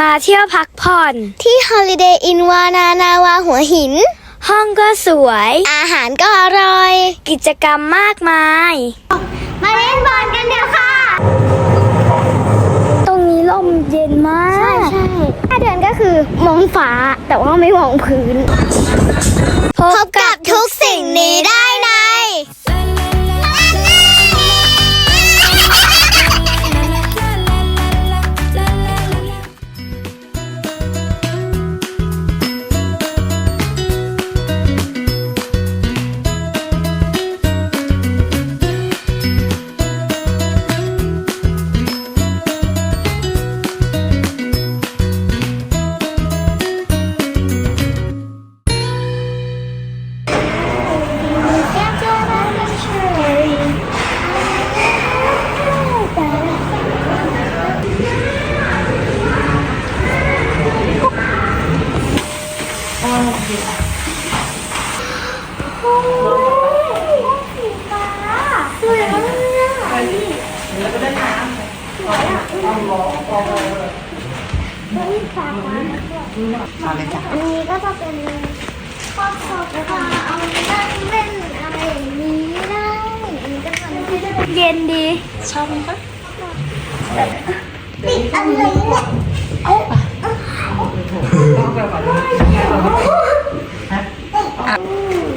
มาเที่ยวพักผ่อน ที่ Holiday Inn วานานาวาหัวหิน ห้องก็สวย อาหารก็อร่อย กิจกรรมมากมาย มาเล่นบอลกันเดี๋ยวค่ะ ตรงนี้ลมเย็นมาก ใช่ถ้าเดินก็คือมองฟ้าแต่ว่าไม่มองพื้นพพบกับทุกสิ่งนี้ได้ใน อันนี้ก็จะเป็นครอบครัวก็จะเอานั่งเล่นอะไรอย่างนี้ได้อันนี้ก็จะเป็นเย็นดีปิดอะไรเนี่ยโ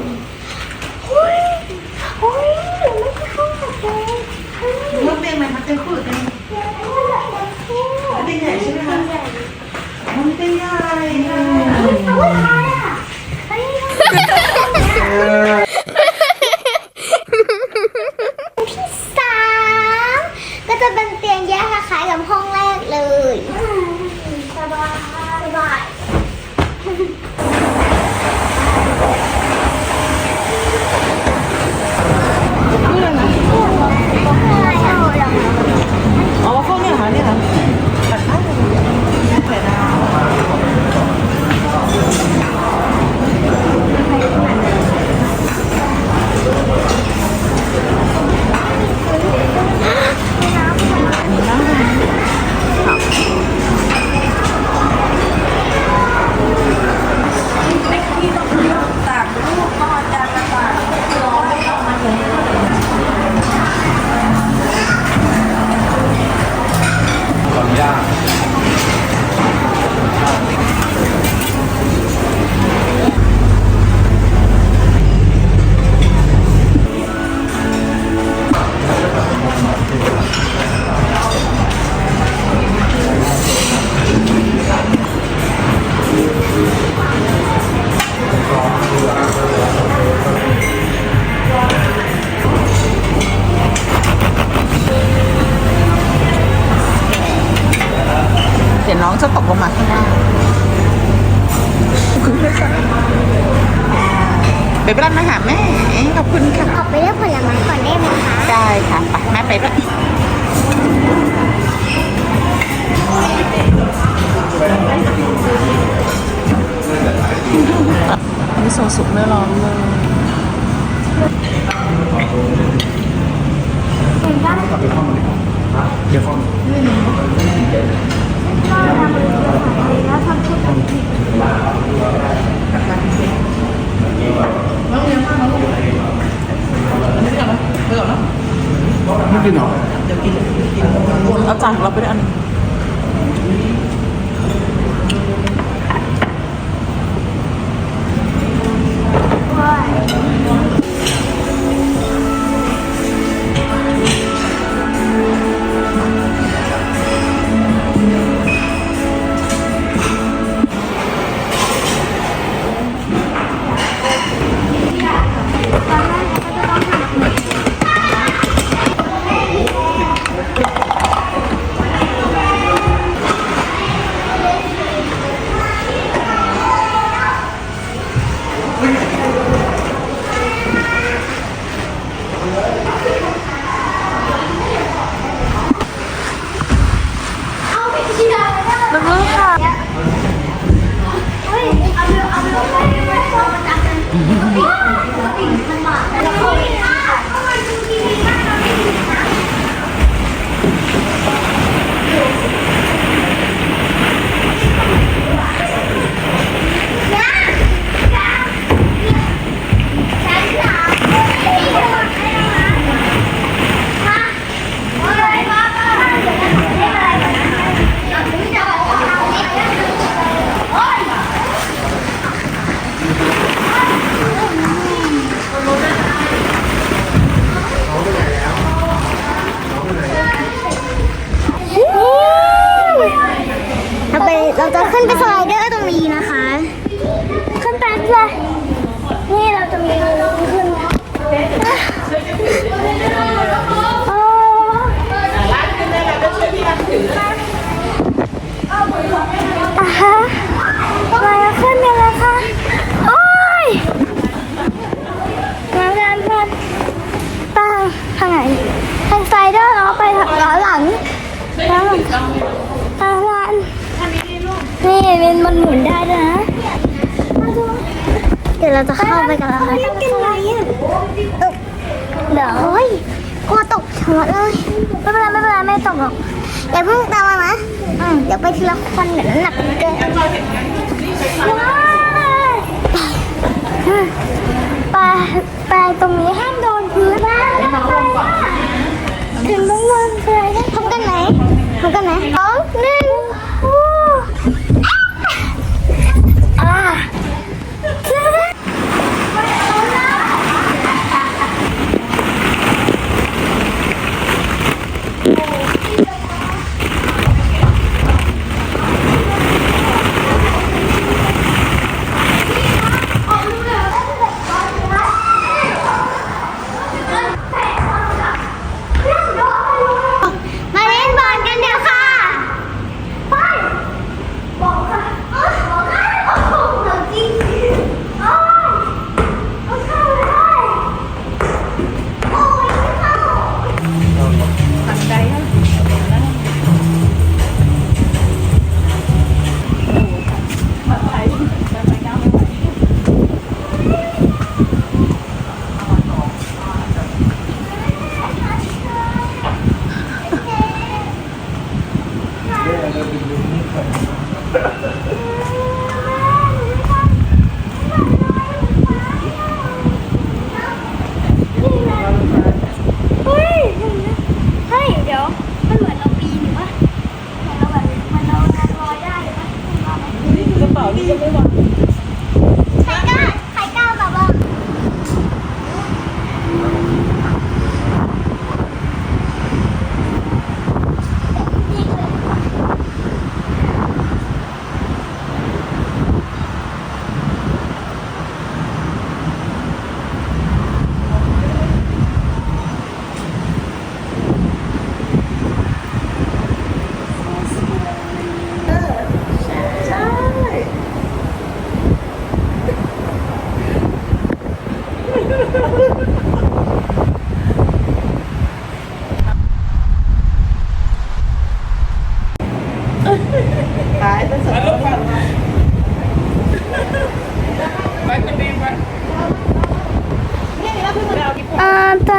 ไปบ้านมาหาแม่ขอบคุณค่ะออกไปเลือกผลไม้ก่อนได้ไหมคะได้ค่ะไปแม่ไปด้วยนี่ส่งสุกไม่ร้อนเลยไม่ กินหรอเอาจานของเราไปด้วยอันหนึง เป็นมันหมุนได้ด้วยนะ เดี๋ยวเราจะเข้าไปกันแล้วค่ะกินอะไรอะเดี๋ยวโอ้ยกลัวตกชะมัดเลยไม่เป็นไรไม่เป็นไรไม่ตกหรอกอย่าเพิ่งตามมานะอืมเดี๋ยวไปทีละคนเดี๋ยวน้ำหนักมันเกินไปไปตรงนี้ห้ามโดนพื้นนะถึงต้องวันเลยนะพร้อมกันไหมพร้อมกันไหมสองหนึ่ง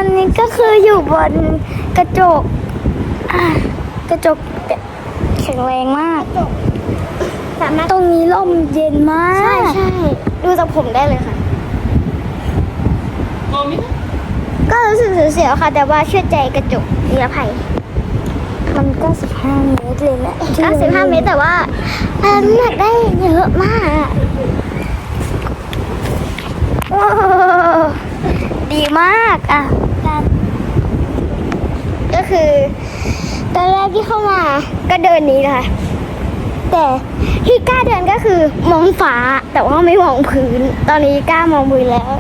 อ่าตอนนี้ก็คืออยู่บนกระจกอะกระจกแบบแข็งแรงมาก สามารถตรงนี้ลมเย็นมาใช่กใช่ดูจากผมได้เลยค่ะโมมิก็รู้สึกเสียวๆค่ะ แต่ว่าเชื่อใจกระจกนิรภัยมันก็สิบห้าเมตรเลยแหละ95เมตรแต่ว่าน้ำหนักได้เยอะมากอะโอ้ดีมากอะการก็ คือ ตอนแรกที่เข้ามาก็เดินนี้นะคะแต่ที่กล้าเดินก็คือมองฟ้าแต่ว่าไม่มองพื้น ตอนนี้กล้ามองพื้นแล้ว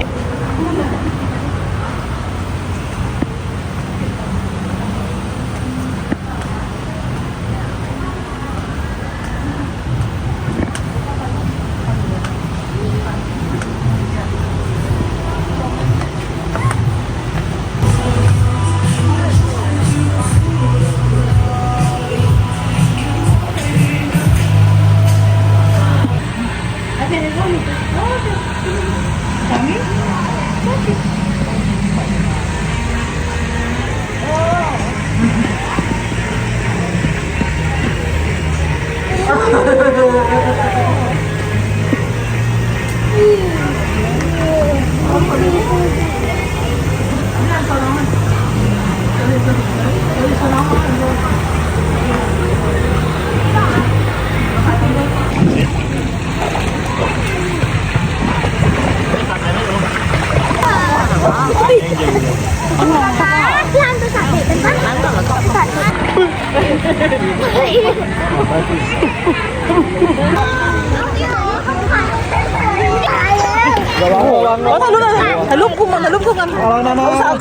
กันถ่า